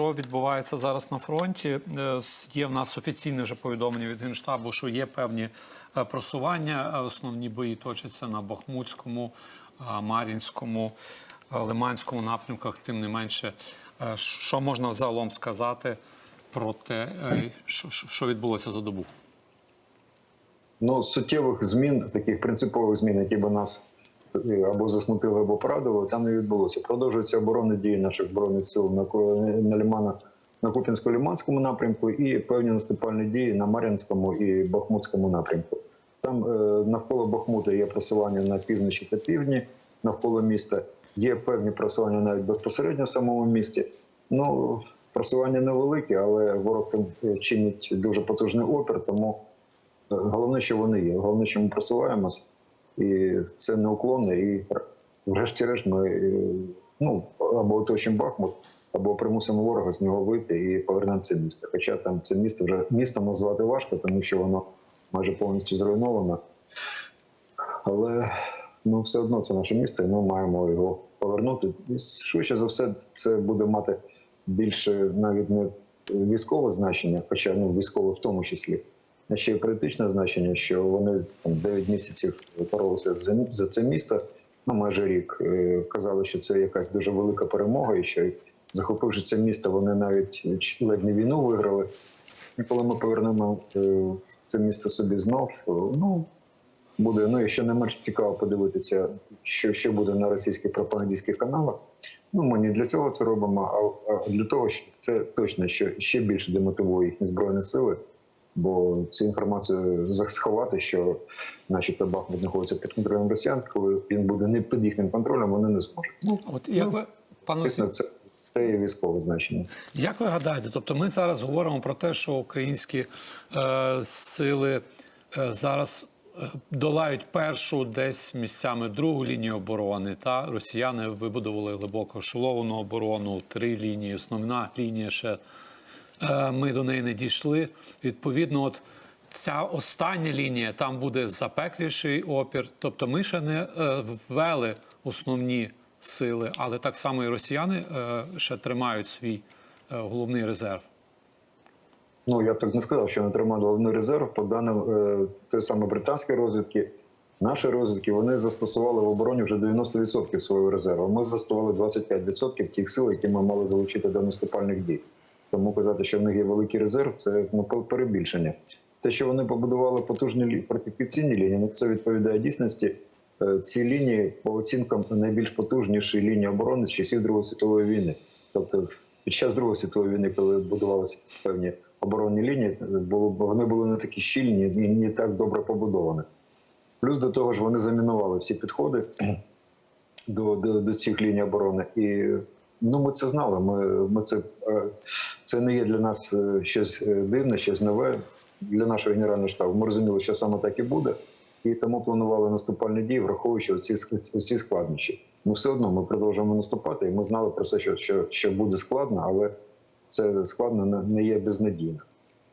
що відбувається зараз на фронті. Е, Є в нас офіційне вже повідомлення від Генштабу, що є певні е, просування. Е, Основні бої точаться на Бахмутському, Мар'їнському, Лиманському напрямках. Тим не менше, що можна взагалом сказати про те, що- відбулося за добу? Ну, суттєвих змін, таких принципових змін, які би нас або засмутили, або порадували, там не відбулося. Продовжуються оборонні дії наших збройних сил на, на Лімана, на Куп'янсько-Ліманському напрямку і певні наступальні дії на Мар'їнському і Бахмутському напрямку. Там е, навколо Бахмута є просування на півночі та півдні, навколо міста. Є певні просування навіть безпосередньо в самому місті. Ну, просування невелике, але ворог там е, чинить дуже потужний опір, тому Е, Головне, що вони є. Головне, що ми просуваємось, і це неуклонно. І врешті-решт ми е, ну, або оточимо Бахмут, або примусимо ворога з нього вийти і повернемо це місто. Хоча там це місто вже містом назвати важко, тому що воно майже повністю зруйновано. Але ну, все одно це наше місто, і ми маємо його повернути. І швидше за все, це буде мати більше навіть не військове значення, хоча ну військове в тому числі. Ще й політичне значення, що вони там 9 місяців боролися за, це місто, ну майже рік. Е, Казали, що це якась дуже велика перемога, і що захопивши це місто, вони навіть ледь не війну виграли. І коли ми повернемо е, це місто собі знов, е, ну буде ну і не менш цікаво подивитися, що, що буде на російських пропагандистських каналах. Ну, ми не для цього це робимо, а, для того, що це точно що ще більше демотивує їхні збройні сили. Бо цю інформацію сховати, що, начебто, Бахмут знаходиться під контролем росіян, коли він буде не під їхнім контролем, вони не зможуть. Ну, От як ви, пане звісно, це, це є військове значення. Як ви гадаєте, тобто ми зараз говоримо про те, що українські е, сили е, зараз е, долають першу десь місцями другу лінію оборони. Та росіяни вибудували глибоко ешеловану оборону, три лінії, основна лінія ще ми до неї не дійшли. Відповідно, от ця остання лінія там буде запекліший опір. Тобто, ми ще не е, ввели основні сили, але так само і росіяни е, ще тримають свій е, головний резерв. Ну я б так не сказав, що не тримали головний резерв. По даним е, тої самої британської розвідки, наші розвідки вони застосували в обороні вже 90% свого резерву. Ми застосували 25% тих сил, які ми мали залучити до наступальних дій. Тому казати, що в них є великий резерв, це ну, перебільшення. Те, що вони побудували потужні фортифікаційні лінії, ну це відповідає дійсності. Е, Ці лінії, по оцінкам, найбільш потужніші лінії оборони з часів Другої світової війни. Тобто, під час Другої світової війни, коли будувалися певні оборонні лінії, було вони були не такі щільні і не так добре побудовані. Плюс до того ж, вони замінували всі підходи до, до, до цих ліній оборони. І ну, ми це знали. Ми, ми це, е, це не є для нас е, щось е, дивне, щось нове для нашого генерального штабу. Ми розуміли, що саме так і буде, і тому планували наступальні дії, враховуючи ці, ці складнощі. Ну, все одно ми продовжуємо наступати, і ми знали про це, що, що, що буде складно, але це складно не- не є безнадійно.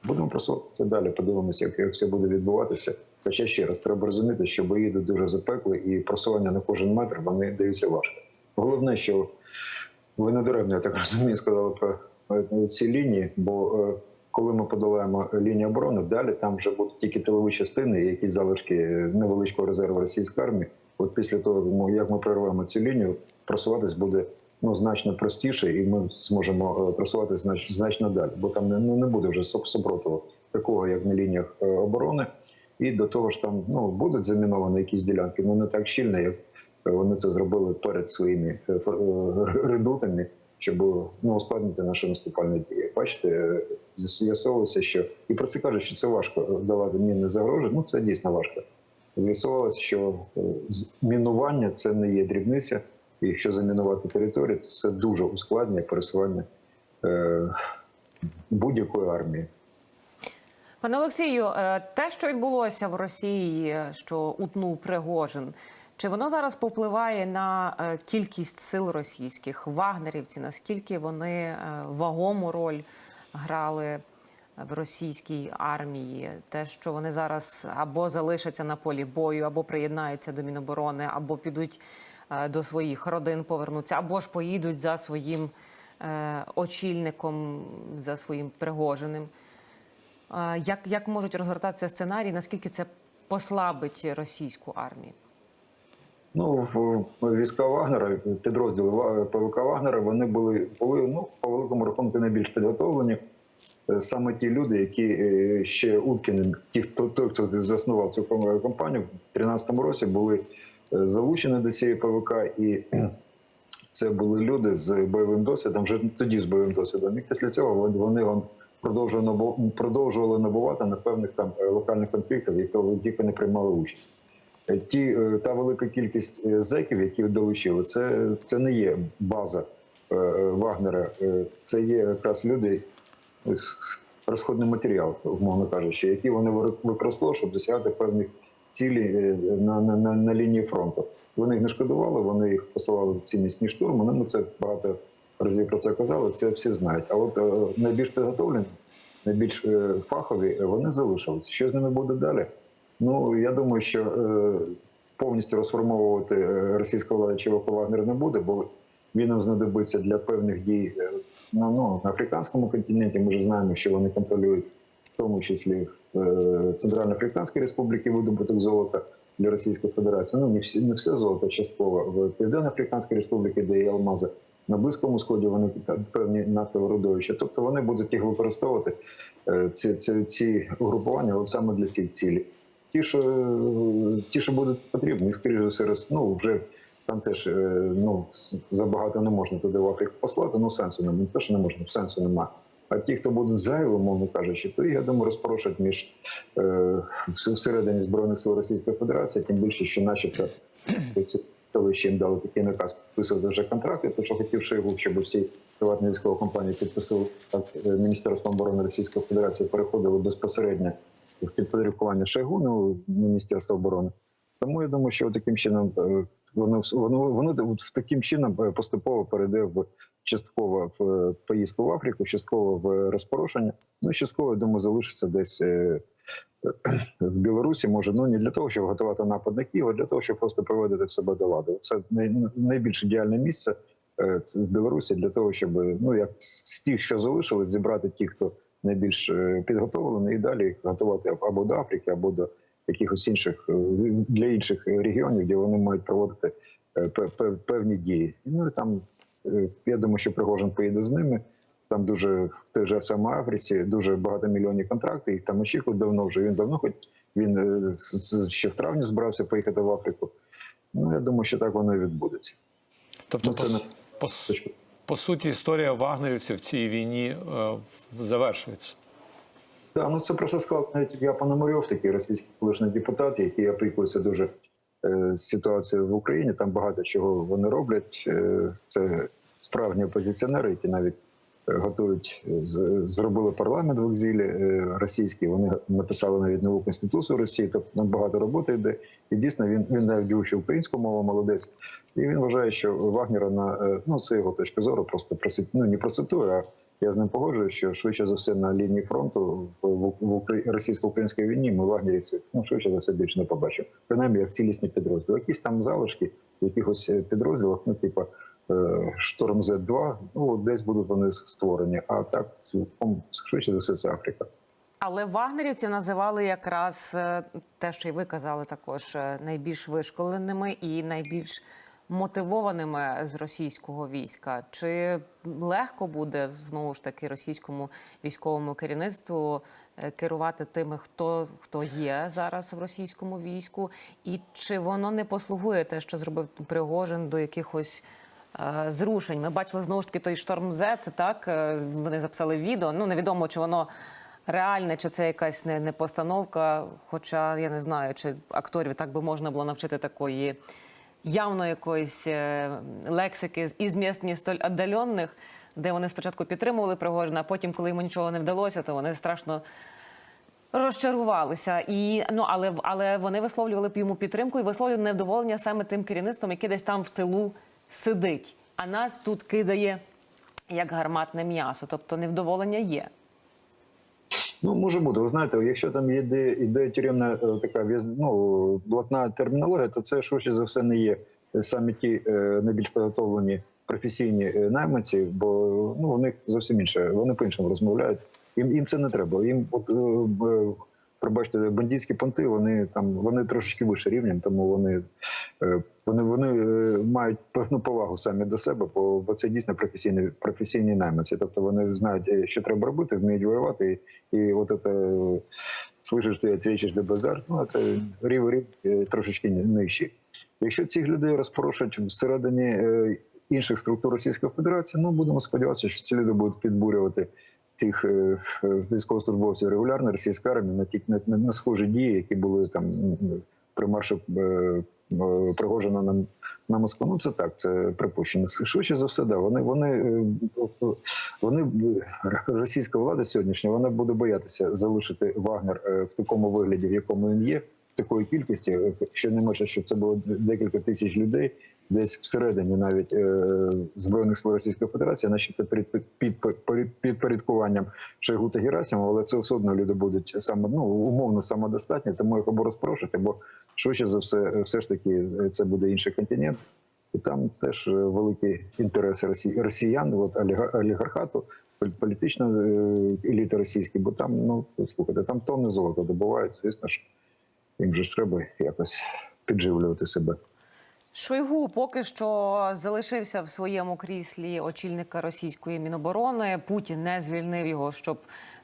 Будемо просуватися далі, подивимося, як, як все буде відбуватися. Хоча ще раз треба розуміти, що бої йдуть дуже запекли, і просування на кожен метр вони даються важко. Головне, що ви не даремно, я так розумію, сказали про ці лінії, бо е, коли ми подолаємо лінію оборони, далі там вже будуть тільки тилові частини, якісь залишки е, невеличкого резерву російської армії. От після того, ну, як ми прорвемо цю лінію, просуватись буде ну, значно простіше, і ми зможемо е, просуватися знач, значно далі, бо там не, ну, не буде вже суп- супротиву такого, як на лініях оборони. І до того ж, там ну будуть заміновані якісь ділянки, ну не так щільно, як вони це зробили перед своїми е, е, редутами, щоб ну, ускладнити наші наступальні дії. Бачите, е, з'ясовувалося, що і про це кажуть, що це важко е, долати міни загрожі. Ну це дійсно важко. З'ясувалося, що е, мінування це не є дрібниця. І якщо замінувати територію, то це дуже ускладнює пересування е, будь-якої армії. Пане Олексію, е, те, що відбулося в Росії, е, що утнув Пригожин, чи воно зараз попливає на е, кількість сил російських вагнерівці? Наскільки вони е, вагому роль грали в російській армії? Те, що вони зараз або залишаться на полі бою, або приєднаються до Міноборони, або підуть е, до своїх родин, повернуться, або ж поїдуть за своїм очільником за своїм Пригожиним. Е, Як, як можуть розгортатися сценарії? Наскільки це послабить російську армію? Ну, війська Вагнера, підрозділи ПВК Вагнера, вони були, були ну, по великому рахунку найбільш підготовлені. Е, Саме ті люди, які е, ще Уткін, ті, хто той, хто заснував цю ком- компанію, в 2013 році були е, залучені до цієї ПВК, і це були люди з бойовим досвідом, вже тоді з бойовим досвідом. І після цього вони- продовжували набувати на певних там локальних конфліктах, яких- вони приймали участь. Ті е, та велика кількість е, зеків, які долучили, це, це не є база е, Вагнера. Це є якраз люди, розходний матеріал, умовно кажучи, які вони використовували, щоб досягати певних цілей е, на, на, на, на лінії фронту. Вони їх не шкодували, вони їх посилали в ці міцні штурми. Ну, це багато разів про це казали. Це всі знають. А от найбільш підготовлені, найбільш фахові, вони залишилися. Що з ними буде далі? Ну я думаю, що е, повністю розформовувати е, російська влада ЧВК Вагнер не буде, бо він нам знадобиться для певних дій е, на, ну, на африканському континенті. Ми вже знаємо, що вони контролюють, в тому числі е, Центральноафриканській Республіці видобуток золота для Російської Федерації. Ну не всі не все золото частково в Південно-Африканській Республіці, де є алмази. На близькому сході вони певні нафтові родовища. Тобто вони будуть їх використовувати е, ці, ці, ці угрупування от саме для цих цілей. Ті, що ті, що будуть потрібні, скоріше за все, ну вже там теж е, ну забагато не можна туди в Африку послати. Ну сенсу немає. Не те, що не можна, сенсу немає. А ті, хто будуть зайві, мовно кажучи, то я думаю, розпорошать між е, всередині збройних сил Російської Федерації, тим більше, що, начебто, ці коли їм дали такий наказ підписувати вже контракти, то що хотів Шойгу, щоб всі приватні військові компанії підписали е, Міністерством оборони Російської Федерації, переходили безпосередньо в підпорядкування Шойгу, ну, Міністерства оборони. Тому я думаю, що таким чином е, воно воно воно в таким чином е, поступово перейде в частково в е, поїздку в Африку, частково в розпорошення. Ну частково я думаю, залишиться десь в Білорусі. Може, ну не для того, щоб готувати напад на Київ, а для того, щоб просто приводити в себе до ладу. Це най- найбільш ідеальне місце в Білорусі для того, щоб ну як з тих, що залишилось, зібрати ті, хто найбільш е, підготовлений, і далі їх готувати або до Африки, або до якихось інших е, для інших регіонів, де вони мають проводити е, пе- пе- певні дії. Ну і там я думаю, що Пригожин поїде з ними. Там дуже в той же самій Африці дуже багатомільйонні контракти. Їх там очікують давно вже. Він давно хоч він ще в травні збирався поїхати в Африку. Ну я думаю, що так воно і відбудеться. Тобто, Ну, це с- не- по, суті, історія вагнерівців в цій війні е, завершується. Так, ну це просто сказав навіть я Пономарьов, такий російський колишній депутат, який опікується дуже е, ситуацією в Україні. Там багато чого вони роблять. Е, це справжні опозиціонери, які навіть готують, е, зробили парламент в екзилі е, російський. Вони написали навіть нову конституцію Росії. Тобто там багато роботи йде. І дійсно він він навіть вивчив українську мову молодець. І він вважає, що Вагнера на е, ну це його точка зору. Просто просить ну не процитую, а я з ним погоджуюсь, що швидше за все на лінії фронту в, російсько-українській війні ми вагнерівців ну швидше за все більше не побачимо. Принаймні як цілісні підрозділи. Якісь там залишки в якихось підрозділах, ну типу Шторм З-2, ну десь будуть вони створені. А так цілком швидше за все це Африка. Але вагнерівців називали якраз е, те, що й ви казали, також е, найбільш вишколеними і найбільш мотивованими з російського війська. Чи легко буде знову ж таки російському військовому керівництву е, керувати тими, хто хто є зараз в російському війську, і чи воно не послугує те, що зробив Пригожин до якихось е, зрушень? Ми бачили знову ж таки той шторм Z, Так е, вони записали відео. Ну невідомо, чи воно реальне, чи це якась не, не постановка. Хоча я не знаю, чи акторів так би можна було навчити такої явно якоїсь е, лексики із міст не столь віддалених, де вони спочатку підтримували Пригожина, а потім, коли йому нічого не вдалося, то вони страшно. Розчарувалися, і ну але але вони висловлювали б йому підтримку і висловлювали невдоволення саме тим керівництвом, яке десь там в тилу сидить. А нас тут кидає як гарматне м'ясо. Тобто невдоволення є. Ну, може бути. Ви знаєте, якщо там йде, йде тюремна е, така ну, блатна термінологія, то це швидше за все не є саме ті е, найбільш підготовлені професійні е, найманці, бо ну у них зовсім інше. Вони по-іншому розмовляють. Їм їм це не треба. Їм от пробачте, бандитські понти, вони там вони трошечки вище рівнем, тому вони, е, вони, вони е, мають певну повагу самі до себе, бо, бо це дійсно професійні професійні найманці. Тобто вони знають, е, що треба робити, вміють воювати, і, і от це слышиш, ти відвічиш де базар, ну це рів рів е, трошечки нижчий. Якщо цих людей розпорошать всередині інших структур Російської Федерації, ну будемо сподіватися, що ці люди будуть підбурювати тих е, е, військовослужбовців регулярної російської армії на ті на, на, схожі дії, які були там при маршу е, Пригожина на, на Москву. Ну це так, це припущення. Швидше за все, да. Вони вони, вони російська влада сьогоднішня вона буде боятися залишити Вагнер в такому вигляді, в якому він є. Такої кількості, е, що не може, щоб це було декілька тисяч людей, десь всередині навіть е, збройних сил Російської Федерації, наші під, під, під, під підпорядкуванням Шойгу та Герасимова, але це все одно люди будуть саме ну умовно самодостатні, тому їх або розпрошити, бо швидше за все, е, все ж таки е, це буде інший континент. І там теж великі інтереси росі... росіян, от оліга- олігархату, пол- політична е, еліта російська, бо там, ну слухайте, там тонни золота добувають, звісно ж, їм же ж треба якось підживлювати себе. Шойгу поки що залишився в своєму кріслі очільника російської міноборони. Путін не звільнив його, щоб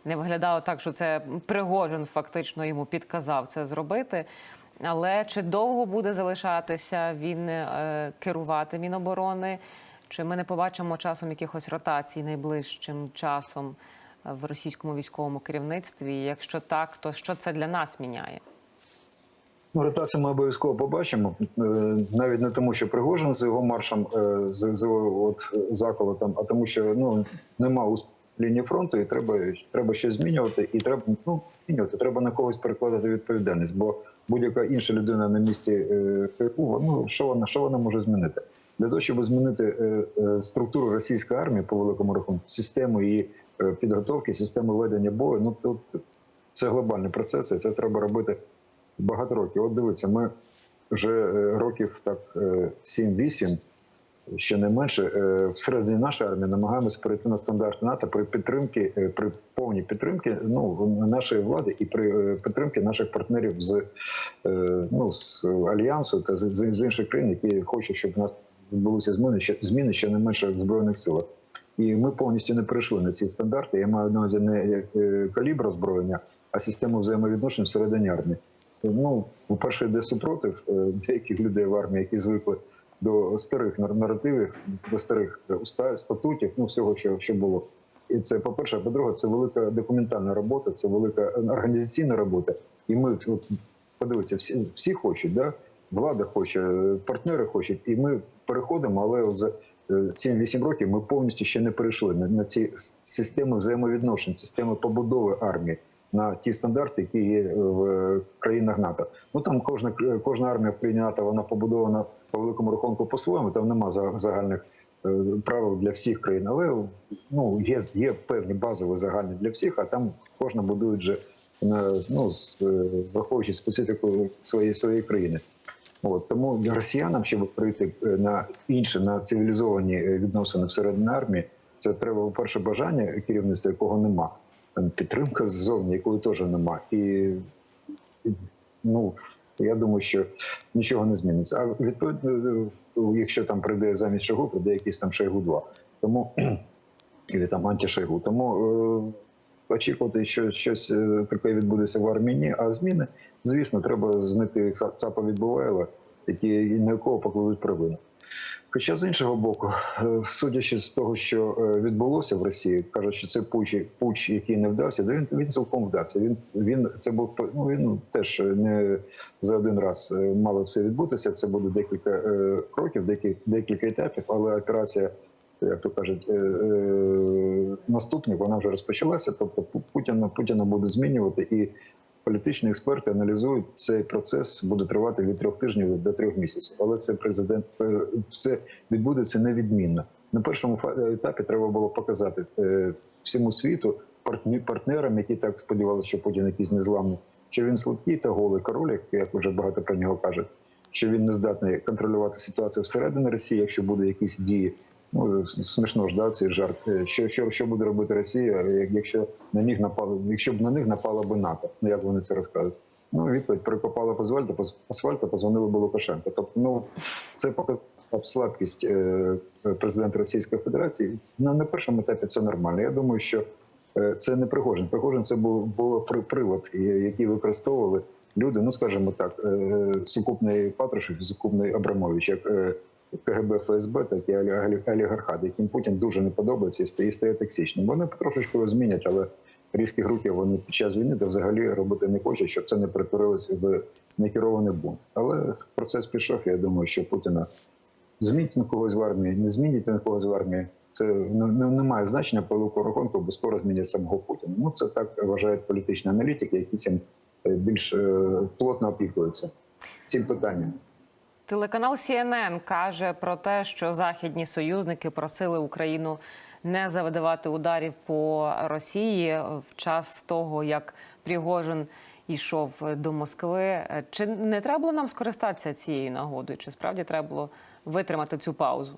не виглядало так, що це Пригожин фактично йому підказав це зробити. Але чи довго буде залишатися він е, керувати міноборони? Чи ми не побачимо часом якихось ротацій найближчим часом в російському військовому керівництві? Якщо так, то що це для нас міняє? Ну, ротацію ми обов'язково побачимо. Е, Навіть не тому, що Пригожин з його маршем, е, з, з от заколотом, а тому, що ну нема лінії фронту, і треба, треба щось змінювати, і треба ну змінювати. Треба на когось перекладати відповідальність, бо будь-яка інша людина на місці е, ну що вона що вона може змінити? Для того, щоб змінити структуру російської армії по великому рахунку, систему її підготовки, систему ведення бою, ну тут це глобальний процес, і це треба робити багато років. От дивіться, ми вже е, років так е, 7-8, ще не менше, е, всередині нашої армії намагаємося перейти на стандарти НАТО при підтримці, е, при повній підтримці ну, нашої влади і при е, підтримці наших партнерів з, е, ну, з альянсу та з, з, інших країн, які хочуть, щоб у нас відбулися зміни, ще зміни ще не менше в збройних силах. І ми повністю не перейшли на ці стандарти. Я маю на увазі не е, калібр озброєння, а систему взаємовідношень всередині армії. Ну, по-перше, йде супротив е, деяких людей в армії, які звикли до старих нар- наративів, до старих е, статутів, ну всього, що, що було. І це по-перше, по-друге, це велика документальна робота, це велика е, організаційна робота. І ми от, подивіться, всі, всі хочуть, да? влада хоче, партнери хочуть, і ми переходимо, але от за е, 7-8 років ми повністю ще не перейшли на, на ці системи взаємовідношень, системи побудови армії на ті стандарти, які є в е, країнах НАТО. Ну там кожна кожна армія в країні НАТО вона побудована по великому рахунку по-своєму. Там нема за- загальних е, правил для всіх країн, але ну є, є певні базові загальні для всіх, а там кожна будує вже на ну е, враховуючи специфіку своєї своєї країни. От тому для росіянам, щоб прийти е, на інші на цивілізовані е, відносини всередині армії, це треба по-перше, бажання керівництва, якого нема, підтримка ззовні, якої теж нема, і, і ну я думаю, що нічого не зміниться. А відповідно, якщо там прийде замість Шойгу, прийде якийсь там Шойгу 2 тому і там антишойгу. Тому е, очікувати, що щось е, таке відбудеться в армії, а зміни, звісно, треба знайти ЦАПа від Бувайла, які на якого покладуть провину. Хоча з іншого боку, е, судячи з того, що е, відбулося в Росії, кажуть, що це пуч, пуч який не вдався, то він він цілком вдався. Він він це був ну він теж не за один раз е, мало все відбутися. Це буде декілька е, кроків, декілька, декілька етапів, але операція. Як то кажуть, наступник вона вже розпочалася. Тобто Путіна Путіна буде змінювати, і політичні експерти аналізують цей процес буде тривати від трьох тижнів до трьох місяців. Але це президент е, це відбудеться невідмінно. На першому фа- етапі треба було показати е, всьому світу партнерам, які так сподівалися, що Путін якийсь незламний, що він слабкий та голий король, як вже багато про нього кажуть, що він не здатний контролювати ситуацію всередині Росії, якщо буде якісь дії. Ну смішно ж да, цей жарт. Е, Що, що, що буде робити Росія, як- якщо на них напало, якщо б на них напала би НАТО? Ну як вони це розказують? Ну відповідь прикопали б асфальт, асфальт, позвонили б Лукашенко. Тобто, ну це показує слабкість е, президента Російської Федерації. На, на першому етапі це нормально. Я думаю, що е, це не Пригожин. Пригожин це був було при- привод, е, який використовували люди. Ну скажімо так, е, сукупний Патрушев, і сукупний Абрамович, як КГБ ФСБ, так і олі- олі- олігархат, яким Путін дуже не подобається і стає, стає токсичним. Вони потрошечку змінять, але різкі руки вони під час війни та взагалі робити не хочуть, щоб це не перетворилося в некерований бунт. Але процес пішов. Я думаю, що Путіна змінить на когось в армії, не змінить на когось в армії. Це не, не, має значення по рахунку, бо скоро змінять самого Путіна. Ну це так вважають політичні аналітики, які цим е, більш е, плотно опікуються цим питанням. Телеканал CNN каже про те, що західні союзники просили Україну не завдавати ударів по Росії в час того, як Пригожин йшов до Москви. Чи не треба було нам скористатися цією нагодою? Чи справді треба було витримати цю паузу?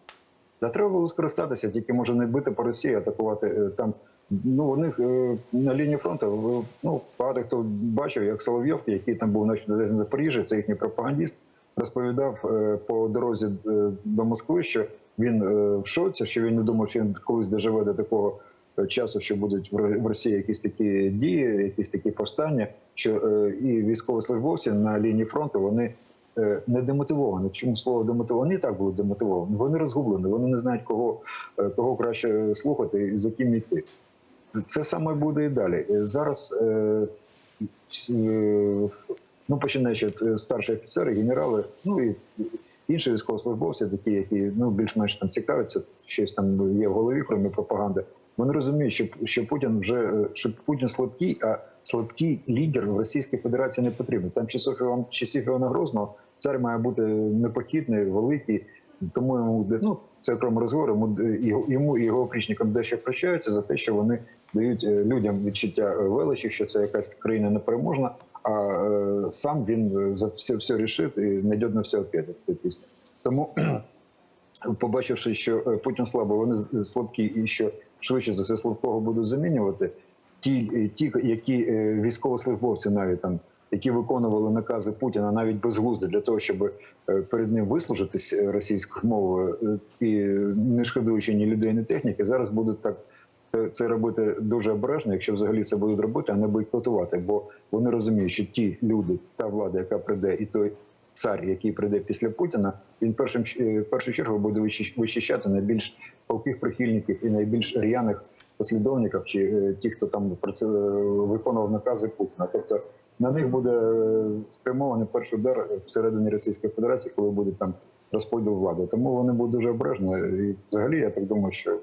Та треба було скористатися, тільки може не бити по Росії, атакувати е, там. Ну у них е, на лінії фронту ну багато хто бачив, як Соловйов, який там був десь на Запоріжжі, це їхній пропагандіст, розповідав е, по дорозі е, до Москви, що він е, в шоці, що він не думав, що він колись доживе до такого часу, що будуть в Ро- в Росії якісь такі дії, якісь такі повстання, що і військовослужбовці на лінії фронту вони не демотивовані. Чому слово демотивовані? Вони і так були демотивовані. Вони розгублені, вони не знають, кого, кого краще слухати і за ким йти. Це- саме буде і далі. Зараз, ну починаючи від е, старші офіцери, генерали, ну і інші військовослужбовці, такі, які ну більш-менш там цікавляться, щось там є в голові, крім пропаганди. Вони розуміють, що, що Путін вже е, що Путін слабкий, а слабкий лідер в Російській Федерації не потрібен. Там часів Іван часів Івана Грозного цар має бути непохитний, великий. Тому йому ну це окремий розговор. Йому йому і його опричникам дещо прощаються за те, що вони дають е, людям відчуття величі, що це якась країна непереможна. А е, сам він е, за все все рішить і найде на все відповідь пісня. Тому побачивши, що е, Путін слабий, вони слабкі, і що швидше за все слабкого будуть замінювати. Ті, ті, які військовослужбовці, навіть там, які виконували накази Путіна навіть безглуздо для того, щоб перед ним вислужитись російською мовою і не шкодуючи ні людей, ні техніки, зараз будуть так. Це робити дуже обережно, якщо взагалі це будуть робити, а не бойкотувати. Бо вони розуміють, що ті люди, та влада, яка прийде, і той цар, який прийде після Путіна, він першим е, в першу чергу буде вичищати найбільш палких прихильників і найбільш р'яних послідовників, чи е, ті, хто там е, виконував накази Путіна. Тобто на них буде спрямований перший удар всередині Російської Федерації, коли буде там розподіл влади. Тому вони будуть дуже обережні. І взагалі, я так думаю, що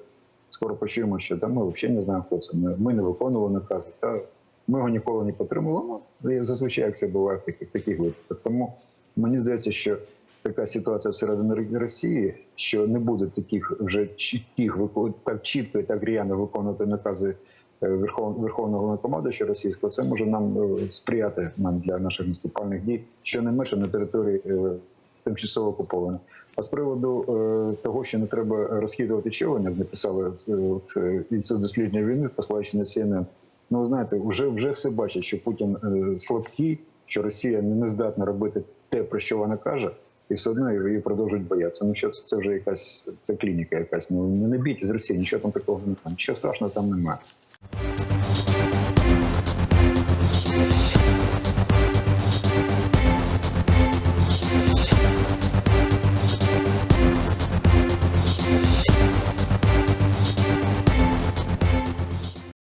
скоро почуємо, що там ми взагалі не знаємо, хто це. Ми, ми не виконували накази. Та ми його ніколи не підтримували. Ну, зазвичай як це буває в таких таких випадках. Тому мені здається, що така ситуація всередині Росії, що не буде таких вже чітких так чітко і так р'яно виконувати накази е, Верхов- Верховного Головнокомандуюча російського, це може нам е, сприяти нам для наших наступальних дій, що не менше на території е, тимчасово окуповано. А з приводу е, того, що не треба розхідувати човен, як написали е, от, е, дослідження війни, посилаючи на CNN, Ну, знаєте, вже вже все бачать, що Путін слабкий, що Росія не здатна робити те, про що вона каже, і все одно її продовжують боятися. Ну що це, це вже якась це клініка, якась. Ну не бійтесь з Росії, нічого там такого немає. Нічого страшного там немає.